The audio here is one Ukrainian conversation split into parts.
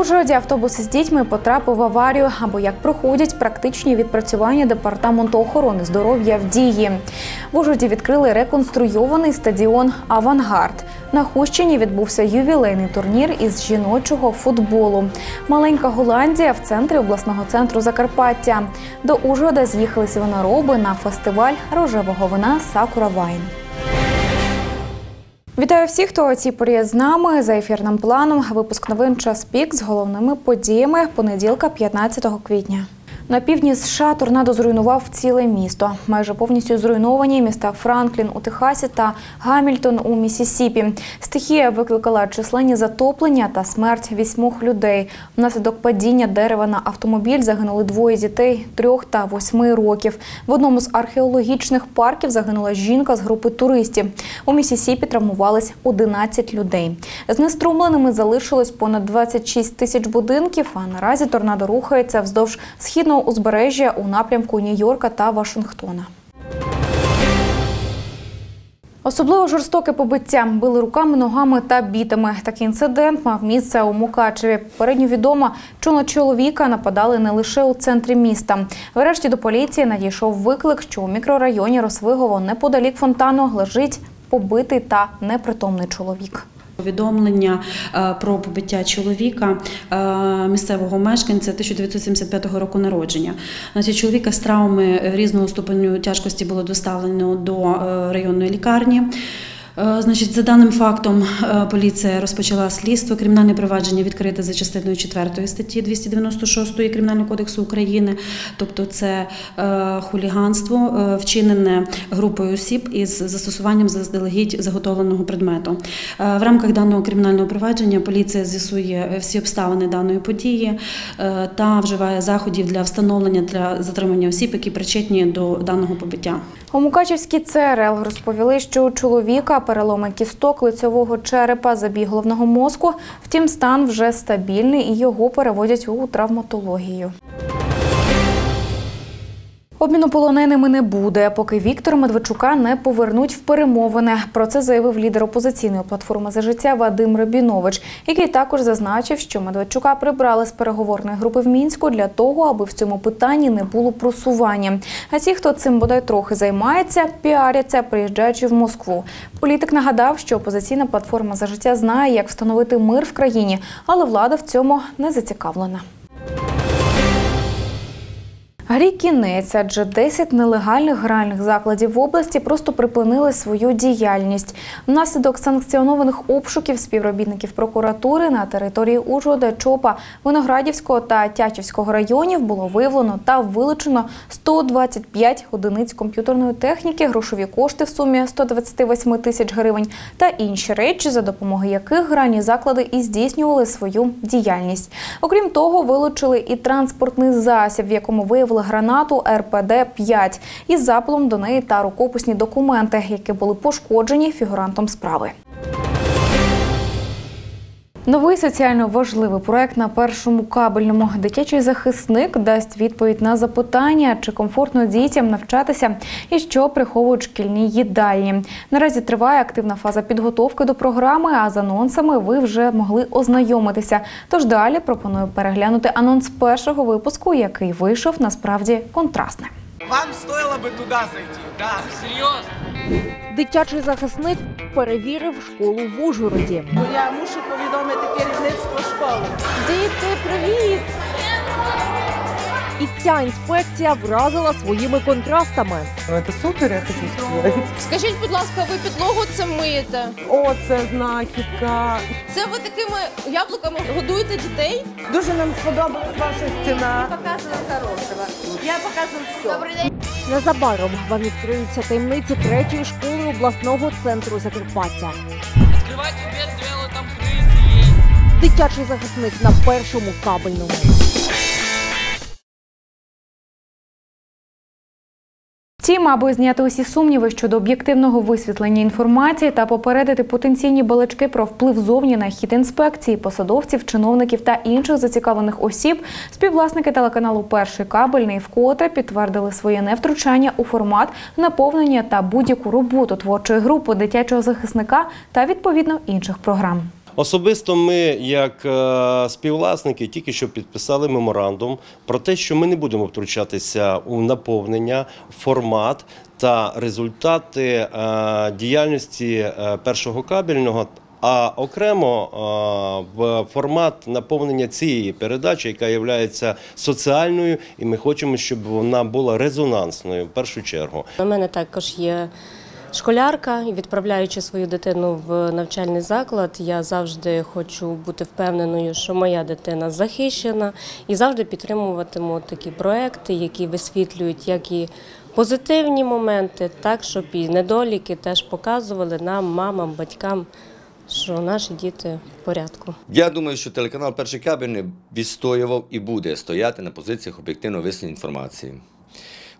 Ужгороді автобус із дітьми потрапив в аварію або як проходять практичні відпрацювання департаменту охорони здоров'я в дії. В Ужгороді відкрили реконструйований стадіон Авангард. На Хущині відбувся ювілейний турнір із жіночого футболу. Маленька Голландія в центрі обласного центру Закарпаття. До Ужгорода з'їхалися винороби на фестиваль рожевого вина Сакура Вайн. Вітаю всіх, хто о цій порі з нами за ефірним планом. Випуск новин час пік з головними подіями понеділка, 15 квітня. На півдні США торнадо зруйнував ціле місто. Майже повністю зруйновані міста Франклін у Техасі та Гамільтон у Місісіпі. Стихія викликала численні затоплення та смерть вісьмох людей. Внаслідок падіння дерева на автомобіль загинули двоє дітей трьох та восьми років. В одному з археологічних парків загинула жінка з групи туристів. У Місісіпі травмувались 11 людей. Знеструмленими залишилось понад 26 тисяч будинків. А наразі торнадо рухається вздовж східного узбережжя у напрямку Нью-Йорка та Вашингтона. Особливо жорстоке побиття били руками, ногами та бітами. Такий інцидент мав місце у Мукачеві. Попередньо відомо, що на чоловіка нападали не лише у центрі міста. Врешті до поліції надійшов виклик, що у мікрорайоні Росвигово неподалік фонтану лежить побитий та непритомний чоловік. Повідомлення е, про побиття чоловіка е, місцевого мешканця 1975 року народження. Значить, чоловіка з травми різного ступеню тяжкості було доставлено до е, районної лікарні. Е, Значить, за даним фактом, е, поліція розпочала слідство. Кримінальне провадження відкрите за частиною 4 статті 296 Кримінального кодексу України. Тобто, це е, хуліганство, вчинене групою осіб із застосуванням заздалегідь заготовленого предмету. В рамках даного кримінального провадження поліція з'ясує всі обставини даної події та вживає заходів для встановлення для затримання осіб, які причетні до даного побиття. У Мукачівській ЦРЛ розповіли, що у чоловіка переломи кісток лицьового черепа, забіг головного мозку. Втім, стан вже стабільний і його переводять у травматологію. Обміну полоненими не буде, поки Віктора Медведчука не повернуть в перемовини. Про це заявив лідер опозиційної платформи за життя Вадим Рабінович, який також зазначив, що Медведчука прибрали з переговорної групи в мінську для того, аби в цьому питанні не було просування. А ті, хто цим бодай трохи займається, піаряться, приїжджаючи в Москву. Політик нагадав, що опозиційна платформа за життя знає, як встановити мир в країні, але влада в цьому не зацікавлена. Грі кінець, адже 10 нелегальних гральних закладів в області просто припинили свою діяльність. Внаслідок санкціонованих обшуків співробітників прокуратури на території Ужгорода, Чопа, Виноградівського та Тячівського районів було виявлено та вилучено 125 одиниць комп'ютерної техніки, грошові кошти в сумі 128 тисяч гривень та інші речі, за допомогою яких гральні заклади і здійснювали свою діяльність. Окрім того, вилучили і транспортний засіб, в якому виявили гранату РПД-5 із запалом до неї та рукописні документи, які були пошкоджені фігурантом справи. Новий соціально важливий проект на першому кабельному дитячий захисник дасть відповідь на запитання, чи комфортно дітям навчатися і що приховують шкільні їдальні. Наразі триває активна фаза підготовки до програми. А з анонсами ви вже могли ознайомитися. Тож далі пропоную переглянути анонс першого випуску, який вийшов насправді контрастним. Вам стоило бы туда зайти, да. Серйозно? Дитячий захисник перевірив школу в Ужгороді. Я мушу повідомити керівництво школи. Діти, привіт! І ця інспекція вразила своїми контрастами. Ну, це супер, я хочу сказати. Скажіть, будь ласка, ви підлогу це миєте? О, це знахідка. Це ви такими яблуками годуєте дітей? Дуже нам сподобалась ваша стіна. показываю хорошего. Я показываю все. Добрий день. Незабаром вам відкриються таємниці третьої школи обласного центру Закарпаття. Открывайте дверь, дело там крысы есть. Дитячий захисник на першому кабельному. Втім, аби зняти усі сумніви щодо об'єктивного висвітлення інформації та попередити потенційні балачки про вплив зовні на хід інспекції, посадовців, чиновників та інших зацікавлених осіб, співвласники телеканалу Перший кабельний вкотре підтвердили своє невтручання у формат наповнення та будь-яку роботу творчої групи дитячого захисника та відповідно інших програм. Особисто ми, як е, співвласники, тільки що підписали меморандум про те, що ми не будемо втручатися у наповнення, формат та результати е, діяльності е, першого кабельного. А окремо в формат наповнення цієї передачі, яка є соціальною, і ми хочемо, щоб вона була резонансною в першу чергу. У мене також є школярка, і відправляючи свою дитину в навчальний заклад, я завжди хочу бути впевненою, що моя дитина захищена, і завжди підтримуватиму такі проекти, які висвітлюють як і позитивні моменти, так щоб і недоліки теж показували нам, мамам, батькам, що наші діти в порядку. Я думаю, що телеканал Перший кабельний відстоював і буде стояти на позиціях об'єктивного висвітлення інформації.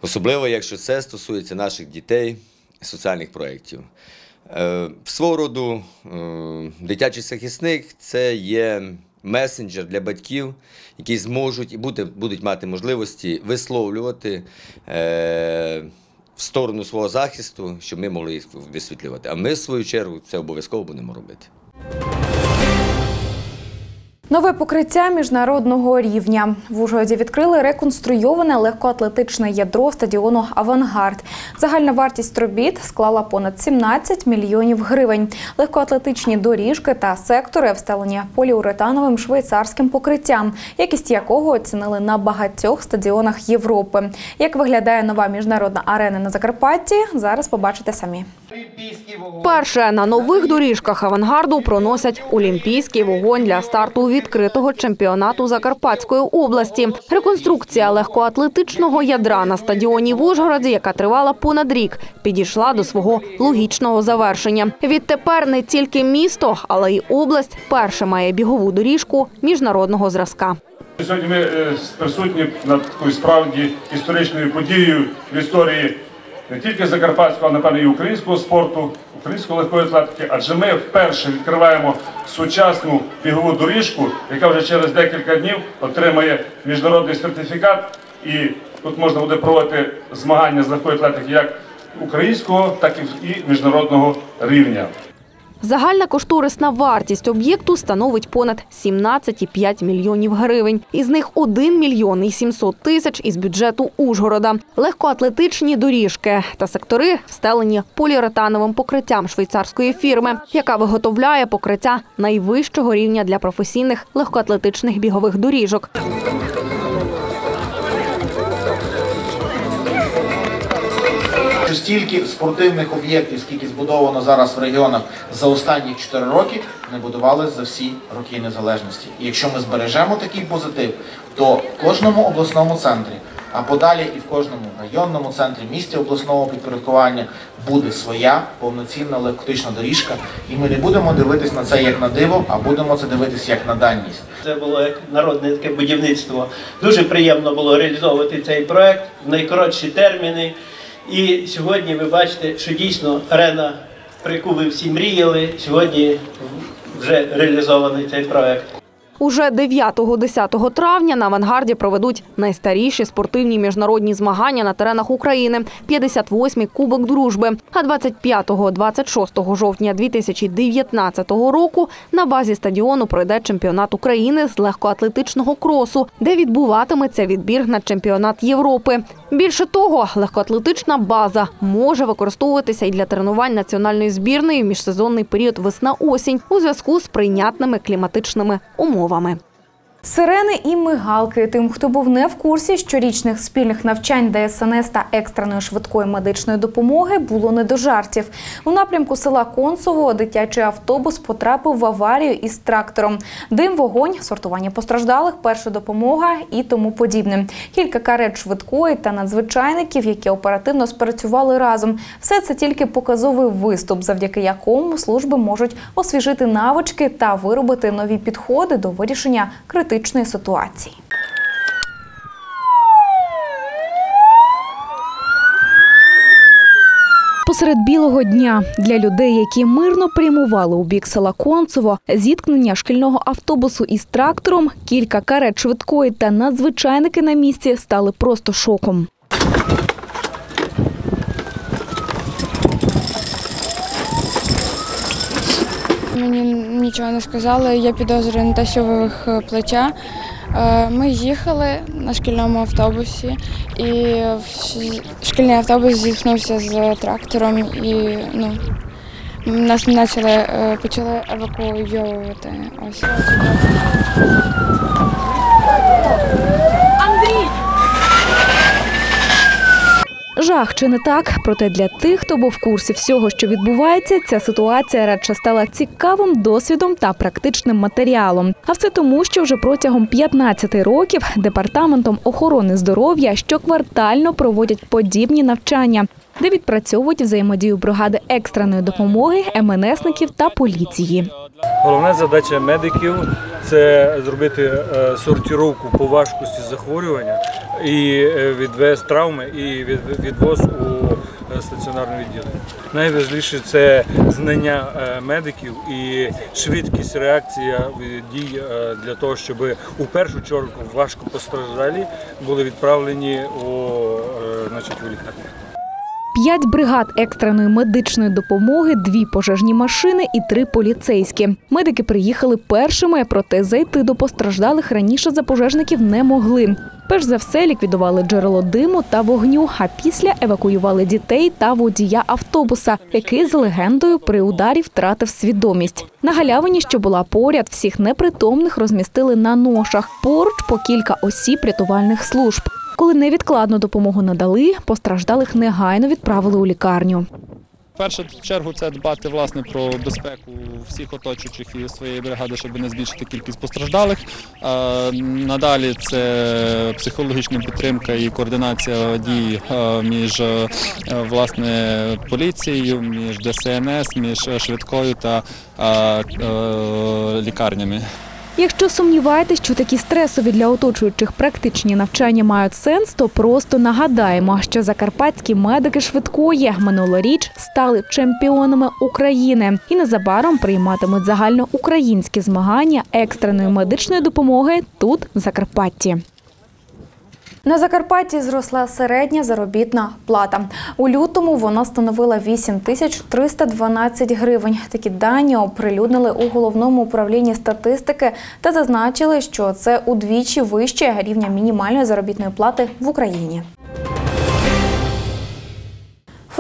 Особливо, якщо це стосується наших дітей соціальних проєктів. Е, Свого роду е, дитячий захисник це є месенджер для батьків, які зможуть і будуть мати можливості висловлювати е, в сторону свого захисту, щоб ми могли їх висвітлювати. А ми, в свою чергу, це обов'язково будемо робити. Нове покриття міжнародного рівня в Ужгороді відкрили реконструйоване легкоатлетичне ядро стадіону Авангард. Загальна вартість робіт склала понад 17 мільйонів гривень. Легкоатлетичні доріжки та сектори встелені поліуретановим швейцарським покриттям, якість якого оцінили на багатьох стадіонах Європи. Як виглядає нова міжнародна арена на Закарпатті, зараз побачите самі. Перше на нових доріжках авангарду проносять олімпійський вогонь для старту відкритого чемпіонату Закарпатської області. Реконструкція легкоатлетичного ядра на стадіоні в Ужгороді, яка тривала понад рік, підійшла до свого логічного завершення. Відтепер не тільки місто, але й область перше має бігову доріжку міжнародного зразка. Сьогодні ми е, присутні над такою справді історичною подією в історії не тільки закарпатського, а напевно і українського спорту, української легкої атлетики, адже ми вперше відкриваємо сучасну бігову доріжку, яка вже через декілька днів отримає міжнародний сертифікат. І тут можна буде проводити змагання з легкої атлетики як українського, так і міжнародного рівня. Загальна кошторисна вартість об'єкту становить понад 17,5 мільйонів гривень. Із них 1 мільйон і 700 тисяч із бюджету Ужгорода. Легкоатлетичні доріжки та сектори встелені поліуретановим покриттям швейцарської фірми, яка виготовляє покриття найвищого рівня для професійних легкоатлетичних бігових доріжок. Що стільки спортивних об'єктів, скільки збудовано зараз в регіонах за останні 4 роки, не будувалися за всі роки незалежності. І якщо ми збережемо такий позитив, то в кожному обласному центрі, а подалі і в кожному районному центрі місті обласного підпорядкування буде своя повноцінна легкотична доріжка, і ми не будемо дивитись на це як на диво, а будемо це дивитись як на даність. Це було як народне таке будівництво. Дуже приємно було реалізовувати цей проект в найкоротші терміни. І сьогодні ви бачите, що дійсно арена, про яку ви всі мріяли, сьогодні вже реалізований цей проект. Уже 9-10 травня на авангарді проведуть найстаріші спортивні міжнародні змагання на теренах України – 58-й Кубок Дружби. А 25-26 жовтня 2019 року на базі стадіону пройде чемпіонат України з легкоатлетичного кросу, де відбуватиметься відбір на чемпіонат Європи. Більше того, легкоатлетична база може використовуватися і для тренувань національної збірної в міжсезонний період весна-осінь у зв'язку з прийнятними кліматичними умовами. Сирени і мигалки тим, хто був не в курсі щорічних спільних навчань ДСНС та екстреної швидкої медичної допомоги, було не до жартів. У напрямку села Концово дитячий автобус потрапив в аварію із трактором. Дим, вогонь, сортування постраждалих, перша допомога і тому подібне. Кілька карет швидкої та надзвичайників, які оперативно спрацювали разом. Все це тільки показовий виступ, завдяки якому служби можуть освіжити навички та виробити нові підходи до вирішення критичної ситуації. Посеред білого дня для людей, які мирно прямували у бік села Концево, зіткнення шкільного автобусу із трактором, кілька карет швидкої та надзвичайники на місці стали просто шоком. мені нічого не сказали. Я підозрюю на те, плеча. Е, Ми їхали на шкільному автобусі, і шкільний автобус зіткнувся з трактором, і ну, нас почали, е, почали евакуювати. Ось. Жах чи не так? Проте для тих, хто був в курсі всього, що відбувається, ця ситуація радше стала цікавим досвідом та практичним матеріалом. А все тому, що вже протягом 15 років департаментом охорони здоров'я щоквартально проводять подібні навчання, де відпрацьовують взаємодію бригади екстреної допомоги, МНСників та поліції. Головна задача медиків це зробити е, сортировку по важкості захворювання і е, відвез травми і відвоз у е, стаціонарне відділення. Найважливіше це знання медиків і швидкість реакція дій для того, щоб у першу чергу важко постраждалі були відправлені у, значить, у лікарню. П'ять бригад екстреної медичної допомоги, дві пожежні машини і три поліцейські. Медики приїхали першими, проте зайти до постраждалих раніше за пожежників не могли. Перш за все ліквідували джерело диму та вогню, а після евакуювали дітей та водія автобуса, який з легендою при ударі втратив свідомість. На галявині, що була поряд, всіх непритомних розмістили на ношах. Поруч по кілька осіб рятувальних служб. Коли невідкладну допомогу надали, постраждалих негайно відправили у лікарню. В першу чергу це дбати власне про безпеку всіх оточуючих і своєї бригади, щоб не збільшити кількість постраждалих. Е, Надалі це психологічна підтримка і координація дій між е, власне поліцією, між ДСНС, між швидкою та е, лікарнями. Якщо сумніваєтесь, що такі стресові для оточуючих практичні навчання мають сенс, то просто нагадаємо, що закарпатські медики швидкої минулоріч стали чемпіонами України і незабаром прийматимуть загальноукраїнські змагання екстреної медичної допомоги тут, в Закарпатті. На Закарпатті зросла середня заробітна плата. У лютому вона становила 8 тисяч 312 гривень. Такі дані оприлюднили у головному управлінні статистики та зазначили, що це удвічі вище рівня мінімальної заробітної плати в Україні.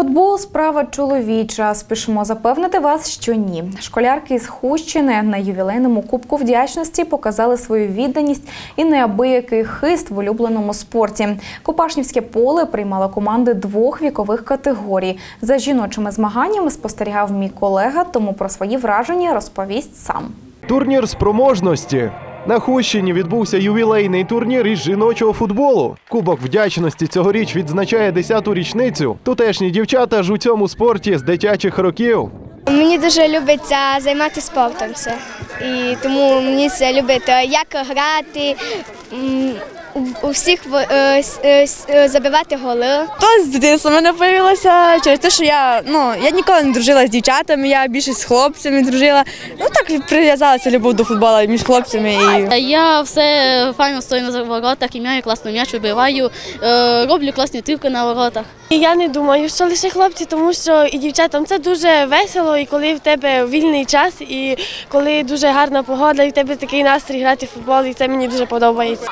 Футбол справа чоловіча. Спішимо запевнити вас, що ні. Школярки з Хущини на ювілейному кубку вдячності показали свою відданість і неабиякий хист в улюбленому спорті. Копашнівське поле приймало команди двох вікових категорій. За жіночими змаганнями спостерігав мій колега, тому про свої враження розповість сам. Турнір спроможності. На Хущині відбувся ювілейний турнір із жіночого футболу. Кубок вдячності цьогоріч відзначає 10-ту річницю. Тутешні дівчата ж у цьому спорті з дитячих років. Мені дуже любиться займатися спортом все. І тому мені це любити, як грати, у- всіх в- е, е, е, забивати голи. То з дитинства в мене появилося через те, що я ну я ніколи не дружила з дівчатами, я більше з хлопцями дружила. Ну так прив'язалася любов до футболу між хлопцями і Я все файно стою на воротах і м'яю класно м'яч вибиваю, роблю класні тивки на воротах. І я не думаю, що лише хлопці, тому що і дівчатам це дуже весело, і коли в тебе вільний час, і коли дуже гарна погода, і в тебе такий настрій грати в футбол, і це мені дуже подобається.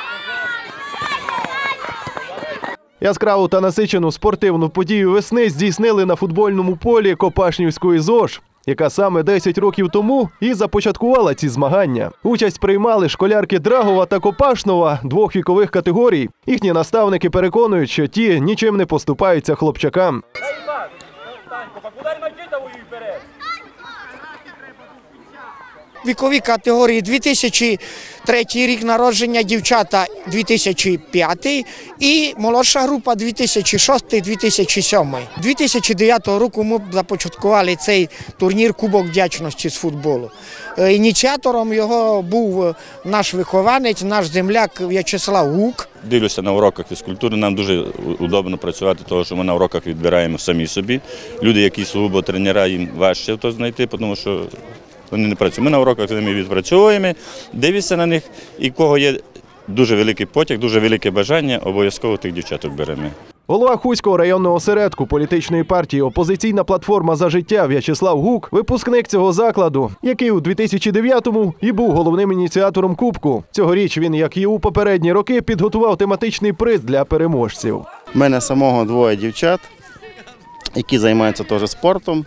Яскраву та насичену спортивну подію весни здійснили на футбольному полі Копашнівської ЗОЖ, яка саме 10 років тому і започаткувала ці змагання. Участь приймали школярки Драгова та Копашнова двох вікових категорій. Їхні наставники переконують, що ті нічим не поступаються хлопчакам. Вікові категорії 2003 рік народження, дівчата 2005 і молодша група 2006-2007. 2009 року ми започаткували цей турнір Кубок вдячності з футболу. Е, Ініціатором його був е, наш вихованець, наш земляк В'ячеслав Гук. Дивлюся на уроках фізкультури. Нам дуже удобно працювати, тому що ми на уроках відбираємо самі собі. Люди, які сугубо тренера, їм важче то знайти, тому що вони не працюють. Ми на уроках з ними відпрацьовуємо, дивишся на них, і кого є дуже великий потяг, дуже велике бажання, обов'язково тих дівчаток беремо. Голова Хуського районного осередку політичної партії Опозиційна платформа за життя В'ячеслав Гук, випускник цього закладу, який у 2009-му і був головним ініціатором Кубку. Цьогоріч він, як і у попередні роки, підготував тематичний приз для переможців. У мене самого двоє дівчат, які займаються теж спортом.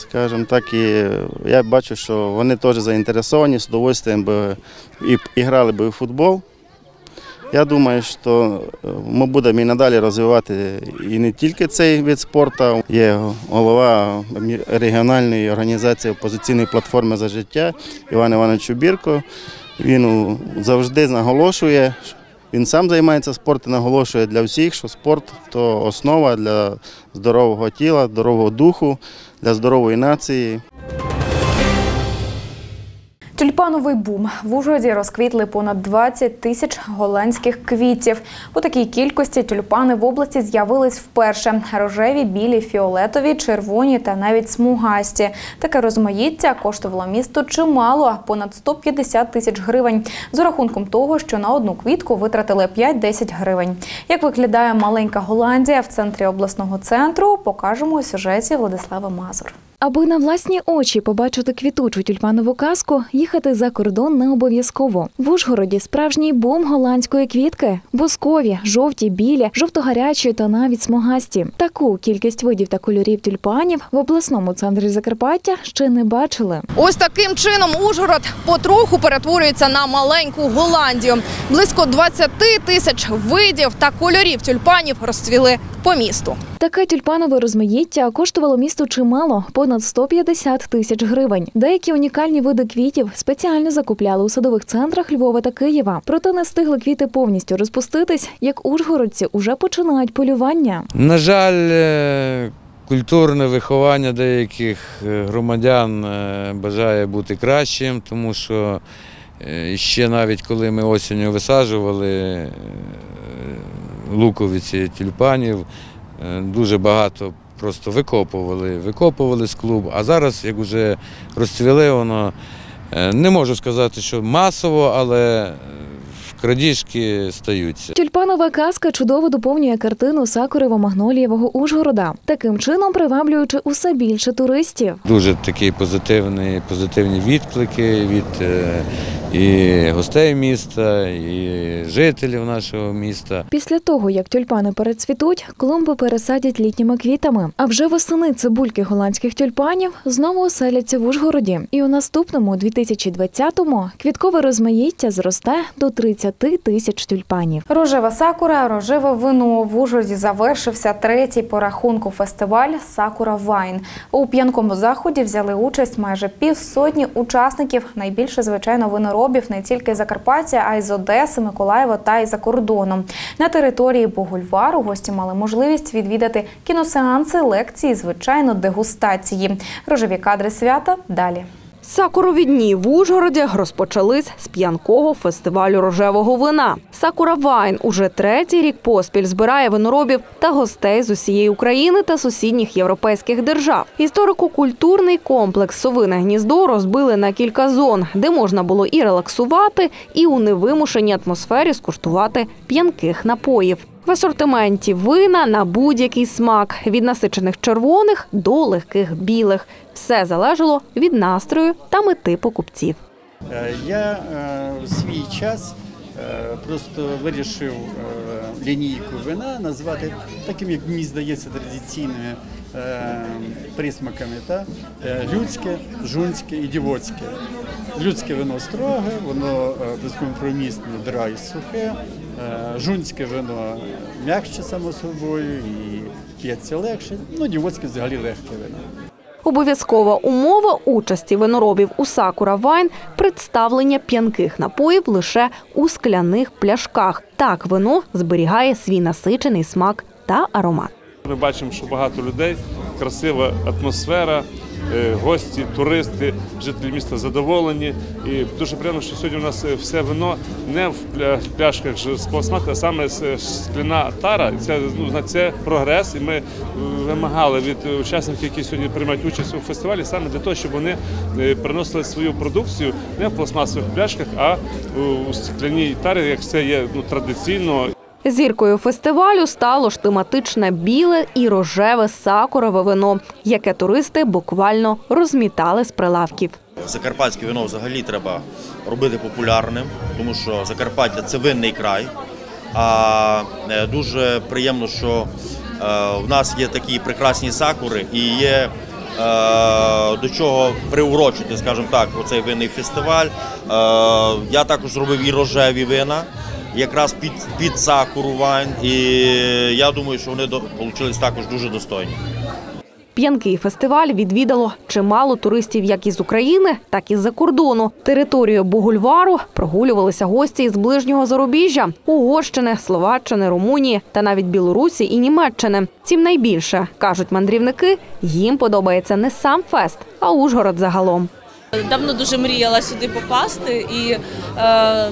Скажімо так, і я бачу, що вони теж заінтересовані, з удовольствием би і, і грали би у футбол. Я думаю, що ми будемо і надалі розвивати і не тільки цей вид спорту. Є голова регіональної організації опозиційної платформи за життя Іван Іванович Чубірко. Він завжди наголошує, він сам займається спортом, наголошує для всіх, що спорт то основа для здорового тіла, здорового духу, для здорової нації. Тюльпановий бум в Ужгороді розквітли понад 20 тисяч голландських квітів. У такій кількості тюльпани в області з'явились вперше: рожеві, білі, фіолетові, червоні та навіть смугасті. Таке розмаїття коштувало місту чимало понад 150 тисяч гривень. З рахунком того, що на одну квітку витратили 5-10 гривень. Як виглядає маленька Голландія в центрі обласного центру, покажемо у сюжеті Владислава Мазур. Аби на власні очі побачити квітучу тюльпанову казку, їхати за кордон не обов'язково. В Ужгороді справжній бум голландської квітки: бускові, жовті, білі, жовто-гарячі та навіть смугасті. Таку кількість видів та кольорів тюльпанів в обласному центрі Закарпаття ще не бачили. Ось таким чином Ужгород потроху перетворюється на маленьку Голландію. Близько 20 тисяч видів та кольорів тюльпанів розцвіли по місту. Таке тюльпанове розмаїття коштувало місту чимало понад 150 тисяч гривень. Деякі унікальні види квітів спеціально закупляли у садових центрах Львова та Києва. Проте не встигли квіти повністю розпуститись, як ужгородці уже починають полювання. На жаль, е, культурне виховання деяких е, громадян е, бажає бути кращим, тому що ще навіть коли ми осінню висаджували луковиці тюльпанів, дуже багато просто викопували, викопували з клуб. А зараз, як вже розцвіли, воно е, не можу сказати, що масово, але е, крадіжки стаються. Тюльпанова казка чудово доповнює картину сакурово-магнолієвого Ужгорода, таким чином приваблюючи усе більше туристів. Дуже такі позитивні, позитивні відклики від е, і гостей міста, і жителів нашого міста. Після того, як тюльпани перецвітуть, клумби пересадять літніми квітами. А вже восени цибульки голландських тюльпанів знову оселяться в Ужгороді. І у наступному, 2020-му, квіткове розмаїття зросте до 30 тисяч тюльпанів. Рожева сакура, рожеве вино в Ужгороді завершився третій по рахунку фестиваль Сакура Вайн. У п'янкому заході взяли участь майже півсотні учасників. Найбільше, звичайно, виноробів не тільки Закарпаття, а й з Одеси, Миколаєва та й за кордоном. На території Богульвару гості мали можливість відвідати кіносеанси, лекції, звичайно, дегустації. Рожеві кадри свята далі. Сакурові дні в Ужгороді розпочались з п'янкого фестивалю рожевого вина. Сакура Вайн уже третій рік поспіль збирає виноробів та гостей з усієї України та сусідніх європейських держав. Історико-культурний комплекс Совине гніздо розбили на кілька зон, де можна було і релаксувати, і у невимушеній атмосфері скуштувати п'янких напоїв. В асортименті вина на будь-який смак від насичених червоних до легких білих. Все залежало від настрою та мети покупців. Е, Я е, в свій час просто вирішив е, лінійку вина назвати таким, як мені здається, традиційними е, присмаками. Та? Е, Людське, жунське і дівоцьке. Людське вино строге, воно е, безкомпромісне, драй, сухе. Е, Жунське вино м'якше, само собою, і п'ється легше. Ну, дівоцьке взагалі легке вино. Обов'язкова умова участі виноробів у Сакура Вайн представлення п'янких напоїв лише у скляних пляшках. Так вино зберігає свій насичений смак та аромат. Ми бачимо, що багато людей, красива атмосфера, гості, туристи, жителі міста задоволені. І дуже приємно, що сьогодні у нас е, все вино не в пля- пляшках з пластмасу, а саме з е, скляна тара. Це ну це прогрес. І ми е, вимагали від е, учасників, які сьогодні приймають участь у фестивалі, саме для того, щоб вони е, приносили свою продукцію не в пластмасових пляшках, а у скляній тарі, як це є ну, традиційно. Зіркою фестивалю стало ж тематичне біле і рожеве сакурове вино, яке туристи буквально розмітали з прилавків. Закарпатське вино взагалі треба робити популярним, тому що Закарпаття це винний край. А е, дуже приємно, що е, в нас є такі прекрасні сакури і є е, до чого приурочити, скажімо так, оцей винний фестиваль. Я також зробив і рожеві вина, якраз під, під сакуру вайн, і я думаю, що вони вийшли також дуже достойні. П'янкий фестиваль відвідало чимало туристів як із України, так і з-за кордону. Територію Бугульвару прогулювалися гості із ближнього зарубіжжя – Угорщини, Словаччини, Румунії та навіть Білорусі і Німеччини. Цим найбільше, кажуть мандрівники, їм подобається не сам фест, а Ужгород загалом. Давно дуже мріяла сюди попасти, і е,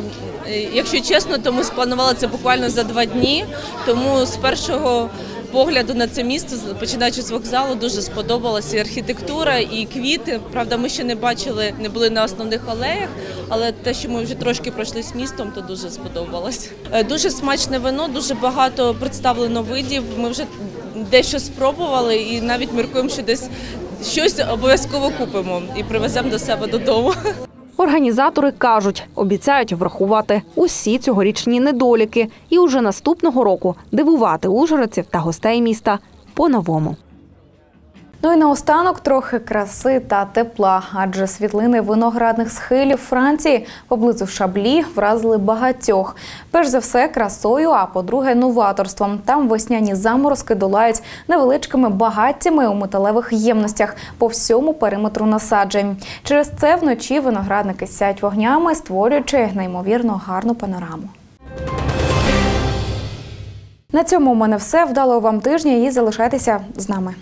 якщо чесно, то ми спланували це буквально за два дні. Тому з першого погляду на це місто, починаючи з вокзалу, дуже сподобалася і архітектура, і квіти. Правда, ми ще не бачили, не були на основних алеях, але те, що ми вже трошки пройшли з містом, то дуже сподобалось. Е, Дуже смачне вино, дуже багато представлено видів. Ми вже дещо спробували, і навіть міркуємо, що десь щось обов'язково купимо і привеземо до себе додому. Організатори кажуть, обіцяють врахувати усі цьогорічні недоліки і уже наступного року дивувати ужгородців та гостей міста по-новому. Ну і наостанок трохи краси та тепла, адже світлини виноградних схилів Франції поблизу Шаблі вразили багатьох. Перш за все, красою, а по-друге, новаторством. Там весняні заморозки долають невеличкими багаттями у металевих ємностях по всьому периметру насаджень. Через це вночі виноградники сяють вогнями, створюючи неймовірно гарну панораму. На цьому у мене все. Вдалого вам тижня і залишайтеся з нами.